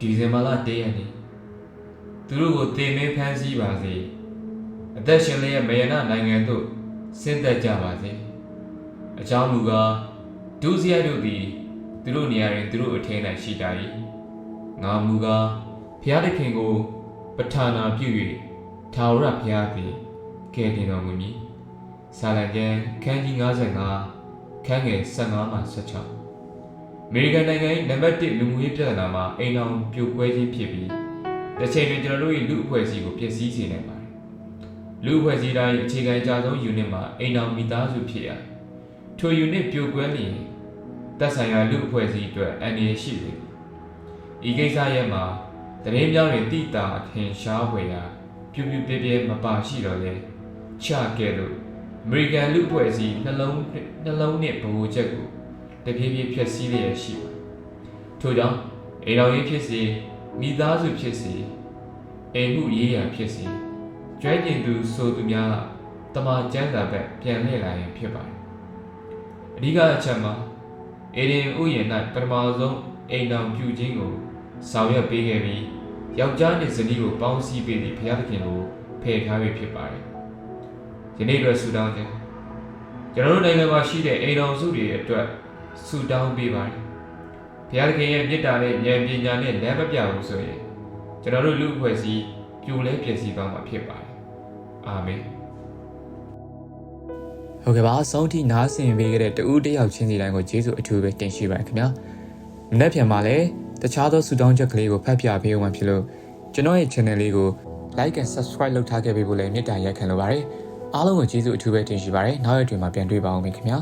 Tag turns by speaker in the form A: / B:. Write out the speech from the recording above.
A: ဒီဇင်ဘာလ၁ရက်နေ့သူတို့ကိုတင်မင်းဖမ်းဆီးပါစေအသက်ရှင်လျက်မယနာနိုင်ငံသို့ဆင်းသက်ကြပါစေအကြောင်းမူကားဒုစရိုက်တို့သည်သူတို့နေရာတွင်သူတို့အထင်း၌ရှိကြ၏ငါမူကားဘုရားသခင်ကို ပဋ္ဌာနာပြု၍ထာဝရဘုရားသည်ကယ်တင်တော်မူမည်စာလံကျမ်းခန်းကြီး55ခန်းငယ်15မှ16 အမေရိကန်နိုင်ငံ၏နံပါတ်1လူမှုရေးပြဿနာမှာအိမ်အောင်ပြိုကွဲခြင်းဖြစ်ပြီးတစ်ချိန်တွင်ကျွန်တော်တို့၏လူအဖွဲ့အစည်းကိုပျက်စီးစေနိုင်ပါတယ်လူအဖွဲ့အစည်းတိုင်းအခြေခံအကြဆုံး unit မှာအိမ်အောင်မိသားစုဖြစ်ရထို unit ပြိုကွဲလျင်သက်ဆိုင်ရာလူအဖွဲ့အစည်းအတွက်အန္တရာယ်ရှိတယ်ဤကိစ္စရဲ့မှာတရင်ပြောင်းရင်တိတာအထင်ရှားဖွယ်ရာပြူပြူပြဲပြဲမပါရှိတော့လေချခဲ့လို့အမေရိကန်လူအဖွဲ့အစည်းနှလုံးနှလုံးနဲ့ဗဟိုချက်ကို တဖြည်းဖြည်းဖြည့်ဆည်းလျက်ရှိပါထို့ကြောင့်အိမ်တော်ရေးဖြစ်စေမိသားစုဖြစ်စေအိမ်မှုရေးရာဖြစ်စေကျွမ်းကျင်သူဆိုသူများကတမန်ကျမ်းစာဘက်ပြန်လှည့်လာရင်ဖြစ်ပါတယ်အဓိကအချက်မှာအေဒင်ဥယျာဉ်၌ပထမဆုံးအိမ်တော်ပြုခြင်းကိုဆောင်ရွက်ပေးခဲ့ပြီးယောက်ျားနှင့်ဇနီးကိုပေါင်းစည်းပေးသည့်ဘုရားသခင်ကိုဖယ်ထားပြီးဖြစ်ပါတယ်ယနေ့အတွက်ဆုတောင်းခြင်းကျွန်တော်တို့နိုင်ငံမှာရှိတဲ့အိမ်တော်စုတွေအတွက် ဆူတောင်းပေးပါတယ်။ဘုရားသခင်ရဲ့မေတ္တာနဲ့ဉာဏ်ပညာနဲ့လမ်းမပြဘူးဆိုရင်ကျွန်တော်တို့လူအဖွဲ့အစည်းပြိုလဲပျက်စီးသွားမှာဖြစ်ပါတယ်။အာမင်။
B: ဟုတ်ကဲ့ပါအဆုံးထိနားဆင်ပေးခဲ့တဲ့တူဦးတယောက်ချင်းစီတိုင်းကိုကျေးဇူးအထူးပဲတင်ရှိပါရခင်ဗျာမနေ့ပြန်မှာလည်းတခြားသောဆူတောင်းချက်ကလေးကိုဖတ်ပြပေးဦးမှာဖြစ်လို့ကျွန်တော်ရဲ့ channel လေးကို like and subscribe လုပ်ထားခဲ့ပေးဖို့လည်းမေတ္တာရက်ခံလိုပါတယ်အားလုံးကိုကျေးဇူးအထူးပဲတင်ရှိပါတယ်နောက်ရက်တွေမှာပြန်တွေ့ပါအောင်ခင်ဗျာ